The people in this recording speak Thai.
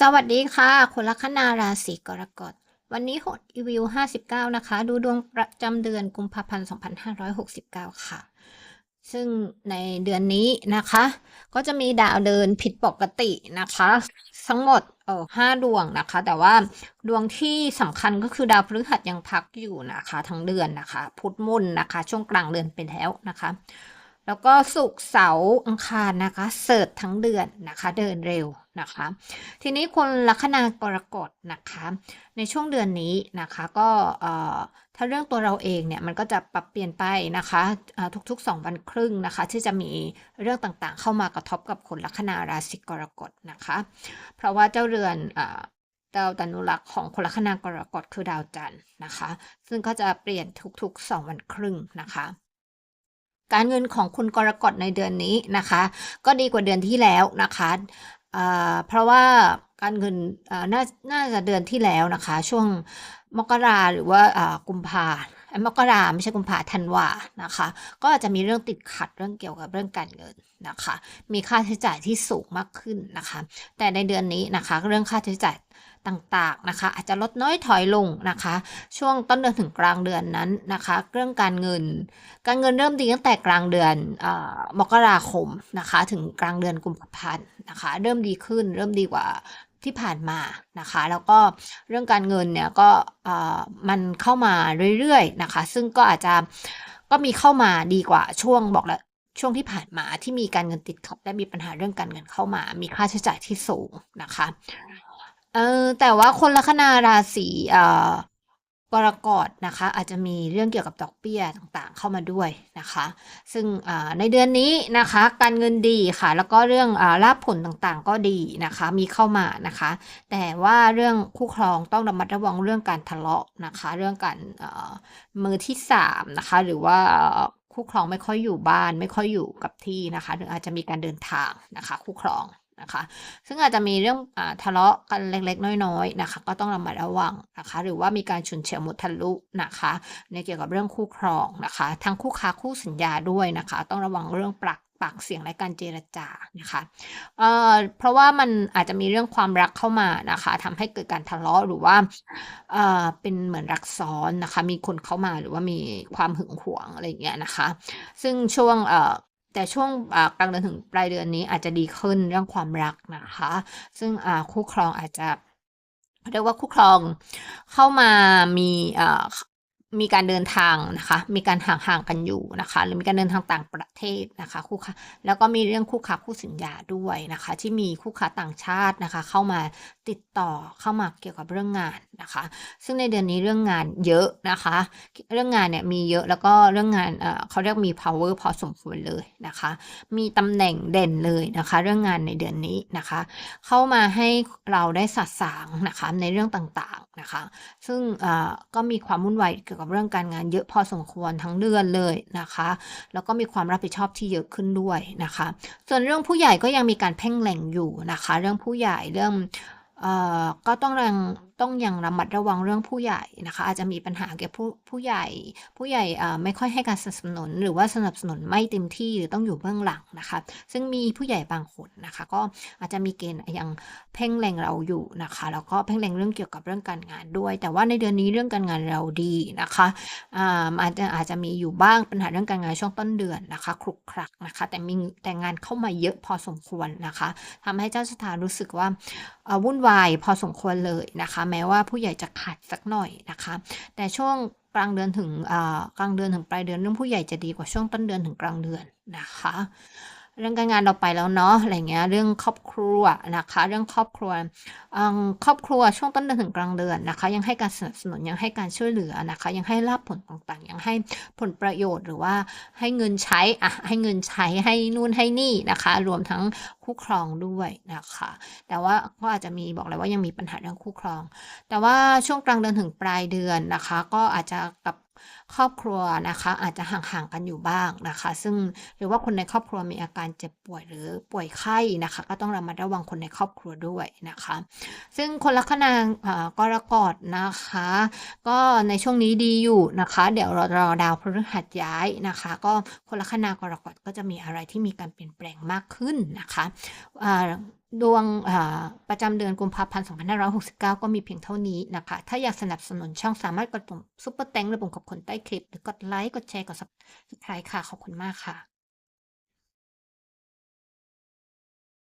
สวัสดีค่ะ คนลัคนาราศีกรกฎ วันนี้หดอีวิว 59 นะคะ ดูดวงประจำเดือนกุมภาพันธ์ 2569 ค่ะ ซึ่งในเดือนนี้นะคะ ก็จะมีดาวเดินผิดปกตินะคะ ทั้งหมดเออห้าดวงนะคะ แต่ว่าดวงที่สำคัญก็คือดาวพฤหัสยังพักอยู่นะคะ ทั้งเดือนนะคะ พุธมุ่นนะคะ ช่วงกลางเดือนเป็นแล้วนะคะ แล้วก็ศุกเสาร์อังคารนะคะ เสิร์ชทั้งเดือนนะคะ เดินเร็วนะคะ ทีนี้คนลัคนากรกฎนะคะ ในช่วงเดือนนี้นะคะ ก็ถ้าเรื่องตัวเราเองเนี่ยมันก็จะปรับเปลี่ยนไปนะคะทุกๆ 2 วันครึ่งนะคะ ที่จะมีเรื่องต่างๆ เข้ามากระทบกับคนลัคนาราศีกรกฎนะคะ เพราะว่าเจ้าเรือนดาวตนุรักษ์ของคนลัคนากรกฎคือดาวจันทร์นะคะ ซึ่งก็จะเปลี่ยนทุกๆ 2 วันครึ่งนะคะ การเงินของคุณกรกฎในเดือนนี้นะคะ ก็ดีกว่าเดือนที่แล้วนะคะเพราะว่าการเงินน่าน่าจะเดือนที่แล้วนะคะ ช่วงมกราหรือว่ากุมภามกราไม่ใช่กุมภาธันวานะคะ ก็อาจจะมีเรื่องติดขัดเรื่องเกี่ยวกับเรื่องการเงินนะคะ มีค่าใช้จ่ายที่สูงมากขึ้นนะคะ แต่ในเดือนนี้นะคะ เรื่องค่าใช้จ่าย ต่างๆนะคะ อาจจะลดน้อยถอยลงนะคะ ช่วงต้นเดือนถึงกลางเดือนนั้นนะคะ เรื่องการเงิน การเงินเริ่มดีตั้งแต่กลางเดือนอมกราคมนะคะ ถึงกลางเดือนกุมภาพันธ์นะคะ เริ่มดีขึ้น เริ่มดีกว่าที่ผ่านมานะคะ แล้วก็เรื่องการเงินเนี่ยก็มันเข้ามาเรื่อยๆนะคะ ซึ่งก็อาจจะก็มีเข้ามาดีกว่าช่วงบอกแล้วช่วงที่ผ่านมาที่มีการเงินติดขัดและมีปัญหาเรื่องการเงินเข้ามา มีค่าใช้จ่ายที่สูงนะคะ เออ แต่ว่าคนลัคนาราศีเอ่อกรกฎนะคะ อาจจะมีเรื่องเกี่ยวกับดอกเบี้ยต่างๆ เข้ามาด้วยนะคะ ซึ่งอ่าในเดือนนี้นะคะ การเงินดีค่ะ แล้วก็เรื่องอ่าลาภผลต่างๆ ก็ดีนะคะ มีเข้ามานะคะ แต่ว่าเรื่องคู่ครองต้องระมัดระวังเรื่องการทะเลาะนะคะ เรื่องการเอ่อมือที่สามนะคะ หรือว่าคู่ครองไม่ค่อยอยู่บ้าน ไม่ค่อยอยู่กับที่นะคะ หรืออาจจะมีการเดินทางนะคะ คู่ครอง นะคะ ซึ่งอาจจะมีเรื่องอทะเลาะกันเล็กๆ น้อยๆนะคะ ก็ต้องระมัดระวังนะคะ หรือว่ามีการฉุนเฉียวมุทะลุนะคะ ในเกี่ยวกับเรื่องคู่ครองนะคะ ทั้งคู่ค้าคู่สัญญาด้วยนะคะ ต้องระวังเรื่องปากปากเสียงและการเจรจานะคะเอ่อเพราะว่ามันอาจจะมีเรื่องความรักเข้ามานะคะทำให้เกิดการทะเลาะหรือว่าเอ่อเป็นเหมือนรักซ้อนนะคะ มีคนเข้ามาหรือว่ามีความหึงหวงอะไรอย่างเงี้ยนะคะ ซึ่งช่วงเอ่อ แต่ช่วงกลางเดือนถึงปลายเดือนนี้อาจจะดีขึ้นเรื่องความรักนะคะ ซึ่งคู่ครองอาจจะเรียกว่าคู่ครองเข้ามามี มีการเดินทางนะคะ มีการห่างๆกันอยู่นะคะ หรือมีการเดินทางต่างประเทศนะคะคู่ค้าแล้วก็มีเรื่องคู่ค้าคู่สัญญาด้วยนะคะ ที่มีคู่ค้าต่างชาตินะคะ เข้ามาติดต่อเข้ามาเกี่ยวกับเรื่องงานนะคะ ซึ่งในเดือนนี้เรื่องงานเยอะนะคะ เรื่องงานเนี่ยมีเยอะแล้วก็เรื่องงานเขาเรียกมี power พอสมควรเลยนะคะ มีตำแหน่งเด่นเลยนะคะ เรื่องงานในเดือนนี้นะคะ เข้ามาให้เราได้สัดสางนะคะในเรื่องต่างๆนะคะ ซึ่งก็มีความวุ่นวายเกี่ยวกับเรื่องการงานเยอะพอสมควรทั้งเดือนเลยนะคะ แล้วก็มีความรับผิดชอบที่เยอะขึ้นด้วยนะคะ ส่วนเรื่องผู้ใหญ่ก็ยังมีการเพ่งแหล่งอยู่นะคะ เรื่องผู้ใหญ่เรื่องอก็ต้องยังต้องยังระมัดระวังเรื่องผู้ใหญ่นะคะ อาจจะมีปัญหาเกี่ยวกับผู้ผู้ใหญ่ ผู้ใหญ่ไม่ค่อยให้การสนับสนุน หรือว่าสนับสนุนไม่เต็มที่หรือต้องอยู่เบื้องหลังนะคะ ซึ่งมีผู้ใหญ่บางคนนะคะ ก็อาจจะมีเกณฑ์ยังเพ่งเล็งเราอยู่นะคะ แล้วก็เพ่งเล็งเรื่องเกี่ยวกับเรื่องการงานด้วย แต่ว่าในเดือนนี้เรื่องการงานเราดีนะคะอาอาจจะอาจจะมีอยู่บ้างปัญหาเรื่องการงานช่วงต้นเดือนนะคะครุกครักนะคะ แต่มีแต่งานเข้ามาเยอะพอสมควรนะคะทำให้เจ้าชะตารู้สึกว่าวุ่นวายพอสมควรเลยนะคะแม้ว่าผู้ใหญ่จะขาดสักหน่อยนะคะ แต่ช่วงกลางเดือนถึงกลางเดือนถึงปลายเดือนเรื่องผู้ใหญ่จะดีกว่าช่วงต้นเดือนถึงกลางเดือนนะคะ เรื่องการงานเราไปแล้วเนาะอะไรเงี้ยเรื่องครอบครัวนะคะ เรื่องครอบครัวครอบครัวช่วงต้นเดือนถึงกลางเดือนนะคะ ยังให้การสนับสนุนยังให้การช่วยเหลือนะคะ ยังให้รับผลต่างๆ ยังให้ผลประโยชน์หรือว่าให้เงินใช้อะให้เงินใช้ให้นู่นให้นี่นะคะ รวมทั้งคู่ครองด้วยนะคะ แต่ว่าก็อาจจะมีบอกเลยว่ายังมีปัญหาเรื่องคู่ครอง แต่ว่าช่วงกลางเดือนถึงปลายเดือนนะคะ ก็อาจจะกับ ครอบครัวนะคะ อาจจะห่างๆกันอยู่บ้างนะคะ ซึ่งหรือว่าคนในครอบครัวมีอาการเจ็บป่วยหรือป่วยไข้นะคะ ก็ต้องระมัดระวังคนในครอบครัวด้วยนะคะ ซึ่งคนลัคนาเอ่อกรกฎนะคะ ก็ในช่วงนี้ดีอยู่นะคะ เดี๋ยวรอรอดาวพฤหัสย้ายนะคะ ก็คนลัคนากรกฎก็จะมีอะไรที่มีการเปลี่ยนแปลงมากขึ้นนะคะ ดวงประจำเดือนกุมภาพันธ์2569 ก็มีเพียงเท่านี้นะคะ ถ้าอยากสนับสนุนช่องสามารถกดปุ่มซุปเปอร์แตงหรือปุ่มขอบคุณใต้คลิป หรือกดไลค์ กดแชร์ กด Subscribe ค่ะ ขอบคุณมากค่ะ